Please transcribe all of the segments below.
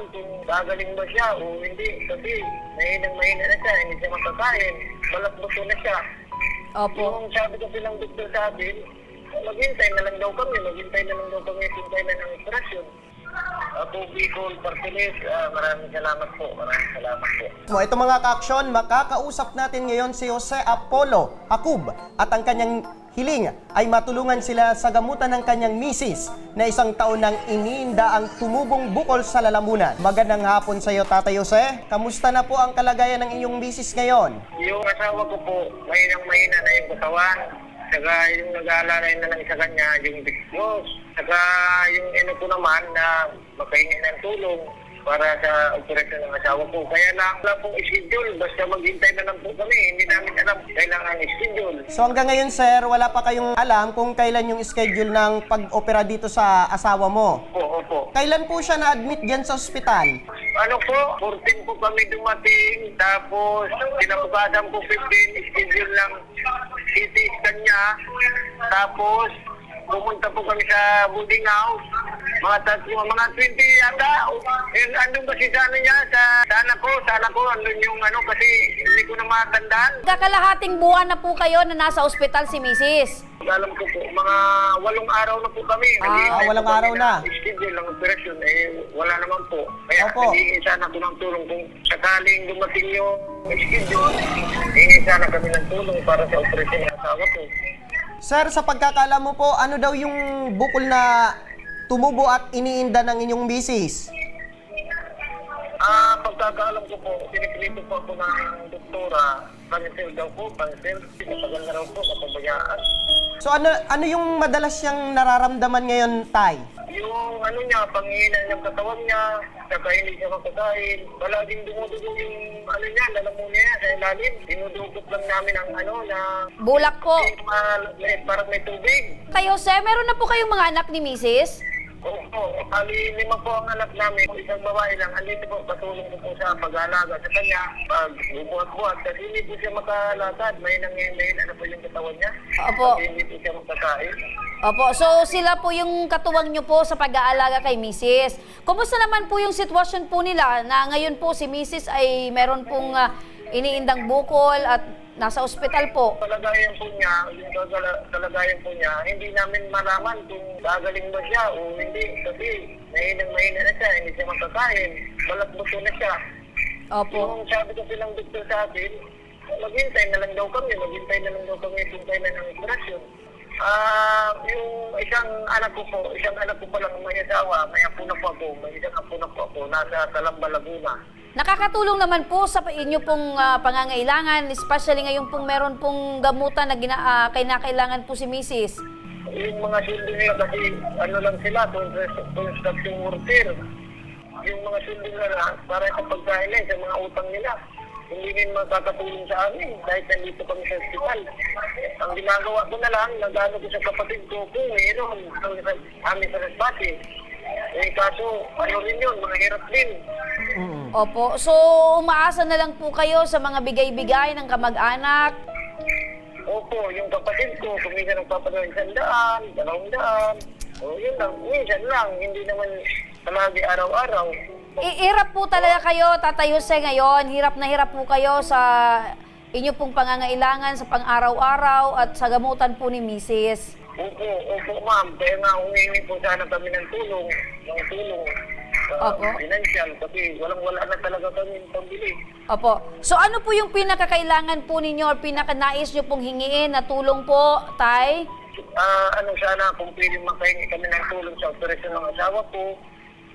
malaman kung gagaling ba siya o hindi. Kasi mahinang mahina na siya, hindi siya makakain. Balak-buto na siya. Opo. Yung sabi kasi ng doktor sa akin, maghintay na lang daw kami, maghintay na lang daw kami hintay na ng operasyon. Ako, Bicol, Partilis, ah, maraming salamat po, maraming salamat po. So, ito mga ka-aksyon, makakausap natin ngayon si Jose Apollo Akub at ang kanyang hiling ay matulungan sila sa gamutan ng kanyang misis na isang taon nang iniinda ang tumubong bukol sa lalamunan. Magandang hapon sa iyo, Tatay Jose. Kamusta na po ang kalagayan ng inyong misis ngayon? Yung asawa ko po, mahinang mahina na yung katawan. Saka yung nag-aalalay na lang sa kanya, yung Diyos. Saka yung ino ko naman na makahingi ng tulong para sa operasyon ng asawa ko. Kaya lang, wala pong schedule. Basta maghintay na lang po kami. Hindi namin alam kailangan schedule. So hanggang ngayon, sir, wala pa kayong alam kung kailan yung schedule ng pag-opera dito sa asawa mo. Opo, opo. Kailan po siya na-admit dyan sa ospital? Ano po, 14 po kami dumating, tapos kinabukasan po 15, schedule ng CT scan niya, tapos pumunta po kami sa boarding house, mga tatlo, mga 20 yata, and andun kasi sa ano niya, sa, sa anak ko, sa anak ko, andun yung ano, kasi hindi ko na matandaan. Kakalahating buwan na po kayo na nasa ospital si Mrs. Alam ko po, mga walong araw na po kami. Ah, Naghihintay walong araw na. Schedule ng operasyon, eh, wala naman po. Kaya Opo. naghihingi sana ako ng tulong kung sakaling dumating yung schedule, hingi sana kami ng tulong para sa operasyon ng asawa ko. Sir, sa pagkakala mo po, ano daw yung bukol na tumubo at iniinda ng inyong misis? Ah, pagkakaalam ko po, pinipilito po ako ng doktora, cancer daw po, cancer, pinatagal na raw po, kapabayaan. So ano ano yung madalas siyang nararamdaman ngayon, Tay? Yung ano niya, panginan ng katawan niya, saka hindi siya makakain. Palaging dumudugo yung ano niya, lalamunan niya sa ilalim. Dinudukot lang namin ang ano na Bulak po. yung mga- parang may tubig. Kayo, sir, meron na po kayong mga anak ni Mrs. Oo, ali lima po ang anak namin. Isang babae lang, andito po, patulong ko po sa pag-aalaga sa kanya. Pag bubuhat-buhat, kasi hindi po siya makalakad. May nangyayari, ano po yung katawan niya. Opo. Kasi hindi po siya makakain. Opo, so sila po yung katuwang nyo po sa pag-aalaga kay Mrs. Kumusta naman po yung sitwasyon po nila na ngayon po si Mrs. ay meron pong ah, iniindang bukol at nasa ospital po? kalagayan po niya, yung kalagayan po niya, hindi namin malaman kung gagaling ba siya o hindi. Kasi mahinang mahina na siya, hindi siya makakain. Balak-buto na siya. Opo. Yung sabi kasi ng doktor sa akin, maghintay na lang daw kami, maghintay na lang daw kami, hintay na ng operasyon. Ah, yung isang anak ko po, isang anak ko pa lang may asawa, may apo na po ako, may isang apo na po ako, nasa Calamba, Laguna. Nakakatulong naman po sa inyo pong ah, pangangailangan, especially ngayon pong meron pong gamutan na gina, ah, kinakailangan po si Mrs. Yung mga sildo nila kasi ano lang sila, constru- construction worker. Yung mga sildo nila para sa pagkain lang sa mga utang nila. Hindi rin makakatulong sa amin dahil nandito kami sa hospital. Ang ginagawa ko na lang, nagano ko sa kapatid ko kung mayroon ang sa Respati. Eh kaso, ano rin yun, mga hirap din. Opo, so umaasa na lang po kayo sa mga bigay-bigay ng kamag-anak. Opo, yung kapatid ko, kung minsan nagpapadala isang daan, dalawang daan. O yun lang, minsan lang, hindi naman palagi araw-araw. Ihirap po talaga kayo, Tatay Jose, ngayon. Hirap na hirap po kayo sa inyo pong pangangailangan sa pang-araw-araw at sa gamutan po ni Mrs. Opo, opo ma'am. Kaya nga humingi po sana kami ng tulong, ng tulong sa Opo. financial kasi walang-wala na talaga kami pambili. Opo. So ano po yung pinakakailangan po ninyo or pinakanais nyo pong hingiin na tulong po, Tay? Ah, ano sana kung pwede makahingi kami ng tulong sa operasyon ng asawa ko,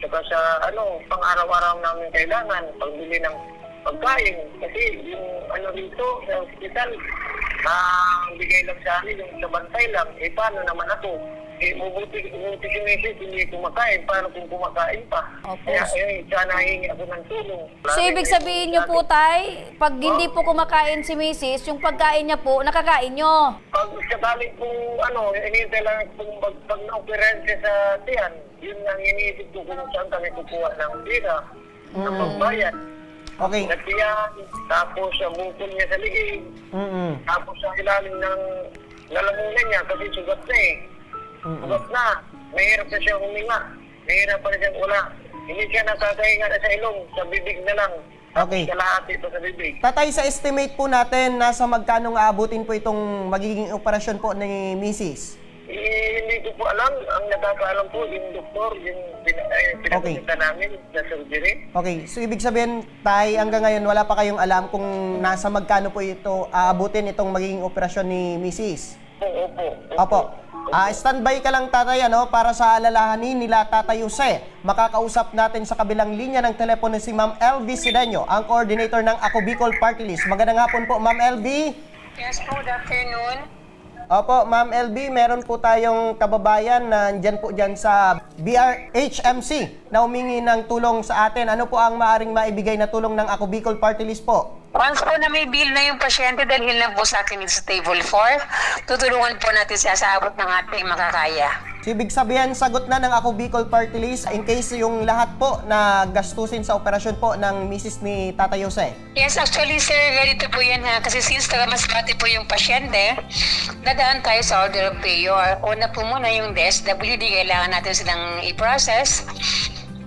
saka sa ano, pang-araw-araw namin kailangan, pagbili ng pagkain. Kasi yung ano dito sa hospital, ang bigay lang sa amin, yung sa bantay lang, eh paano naman ako? Eh, mabuti, mabuti si Mrs. hindi kumakain, paano kung kumakain pa? Opo. Kaya eh, sana hingi ako ng tulong. So ibig sabihin nyo po, Tay, pag hindi po kumakain si Mrs., yung pagkain niya po, nakakain nyo. Pag sakali kung ano, inintay lang kung pag, pag na-operan siya sa tiyan, yun ang iniisip ko kung saan kami kukuha ng pira, ng pagbayad. Okay. Sa tiyan, tapos sa bukol niya sa liig, Mm-mm. tapos sa ilalim ng lalamunan niya kasi sugat na eh. Sugat na. Mahirap na siya huminga. Mahirap pa na siyang wala. Hindi siya nakakahinga na sa ilong, sa bibig na lang. Okay. Kalahati ito sa bibig. Tatay, sa estimate po natin, nasa magkano aabutin po itong magiging operasyon po ni Mrs. Eh, hindi ko po alam. Ang nakakaalam po, yung doktor, yung pin ay, pinapunta namin sa surgery. Okay, so ibig sabihin, tay, hanggang ngayon wala pa kayong alam kung nasa magkano po ito aabutin itong magiging operasyon ni Mrs. Opo, opo. Opo. Ah, standby ka lang tatay ano para sa alalahanin nila Tatay Jose. Makakausap natin sa kabilang linya ng telepono si Ma'am LV Sideño, ang coordinator ng Ako Bicol Party List. Magandang hapon po, Ma'am LV. Yes po, good afternoon. Opo, Ma'am LB, meron po tayong kababayan na dyan po dyan sa BRHMC na humingi ng tulong sa atin. Ano po ang maaring maibigay na tulong ng Ako Bicol Party List po? Once po na may bill na yung pasyente, dalhin lang po sa akin sa table 4. Tutulungan po natin siya sa abot ng ating makakaya. So, ibig sabihin, sagot na ng Ako Bicol Party List in case yung lahat po na gastusin sa operasyon po ng misis ni Tatay Jose. Yes, actually sir, ganito po yan ha. Kasi since taga Masbate po yung pasyente, dadaan tayo sa order of payor. Una po muna yung DSWD, kailangan natin silang i-process.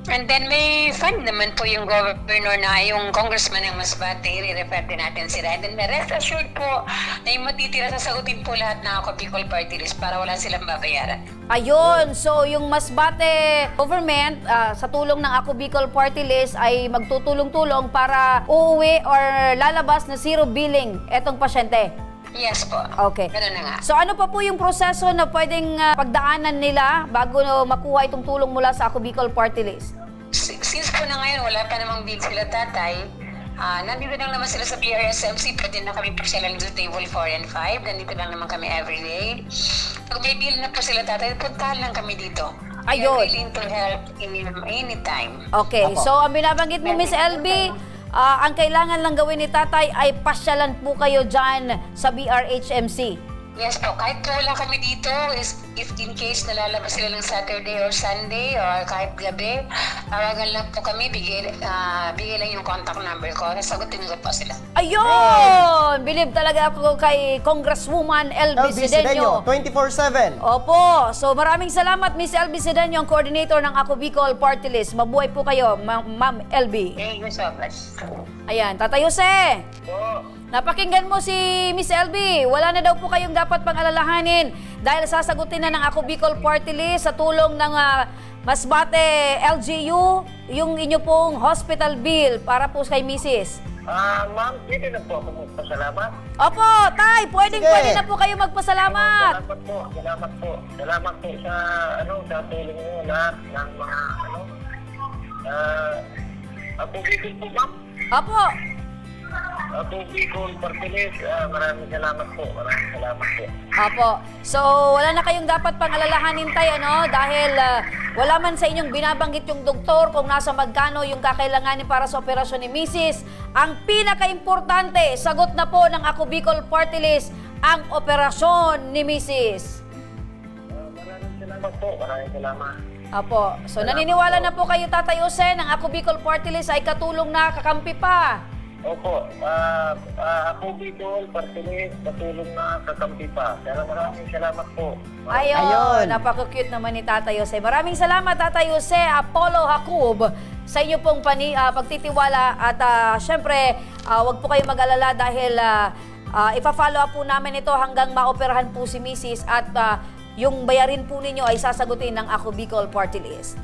And then may fund naman po yung governor na yung congressman ng Masbate, i-refer din natin sila. And then may rest assured po na yung matitira sasagutin po lahat ng ako Bicol Party List para wala silang babayaran. Ayun, so yung Masbate government ah, sa tulong ng Ako Bicol Party List ay magtutulong-tulong para uuwi or lalabas na zero billing etong pasyente. Yes po. Okay. Ganun na nga. So ano pa po yung proseso na pwedeng ah, pagdaanan nila bago na makuha itong tulong mula sa Ako Bicol Party List? Si- Since po na ngayon, wala pa namang bill sila tatay, ah nandito lang naman sila sa PRSMC, pwede na kami pasyalan sa table 4 and 5, nandito lang naman kami everyday. Pag may bill na po sila tatay, puntahan lang kami dito. We Ayun. are willing to help any, anytime. Okay, Apo. so ang binabanggit mo Miss LB, ah, ang kailangan lang gawin ni tatay ay pasyalan po kayo dyan sa BRHMC. Yes po, kahit po wala kami dito, is, if in case nalalabas sila ng Saturday or Sunday or kahit gabi, tawagan lang po kami, bigay, ah, bigay lang yung contact number ko, sasagutin ko po sila. Ayun! Believe talaga ako kay Congresswoman LB, LB Sideño, Sideño. 24-7. Opo. So maraming salamat Miss LB Sideño, ang coordinator ng Ako Bicol Party List. Mabuhay po kayo, Ma- Ma'am LB. Thank you so much. Ayan, Tatay Jose. Oo. Napakinggan mo si Miss LB. Wala na daw po kayong dapat pang-alalahanin dahil sasagutin na ng Ako Bicol Party List sa tulong ng ah, Masbate LGU yung inyo pong hospital bill para po kay Mrs. Ah, ma'am, pwede na po ako magpasalamat. Opo, Tay, pwedeng Sige. pwede na po kayo magpasalamat. Salamat po, salamat po. Salamat po sa, ano, sa tulong niyo lahat ng mga, ano, ah, ako Bicol po, ma'am. Opo. Ako Bicol Partilis, ah, maraming salamat po, maraming salamat po. Opo. So, wala na kayong dapat pang alalahanin tay, ano? Dahil ah, wala man sa inyong binabanggit yung doktor kung nasa magkano yung kakailanganin para sa operasyon ni Mrs. Ang pinaka-importante, sagot na po ng Ako Bicol Party List ang operasyon ni Mrs. Ah, maraming salamat po, maraming salamat. Opo. So, naniniwala na po kayo, Tatay Jose, ng Ako Bicol Party List ay katulong na kakampi pa. Opo, ah, ah, ako Bicol Partilis, patulong na kakampi pa. Kaya maraming salamat po. Ayun, Ayun. napaka-cute naman ni Tatay Jose. Maraming salamat Tatay Jose Apollo Hakub sa inyo pong pani, ah, pagtitiwala at ah, syempre, ah, wag po kayo mag-alala dahil ah, ah, ipa-follow up po namin ito hanggang maoperahan po si Mrs. at ah, yung bayarin po ninyo ay sasagutin ng Ako Bicol Party List.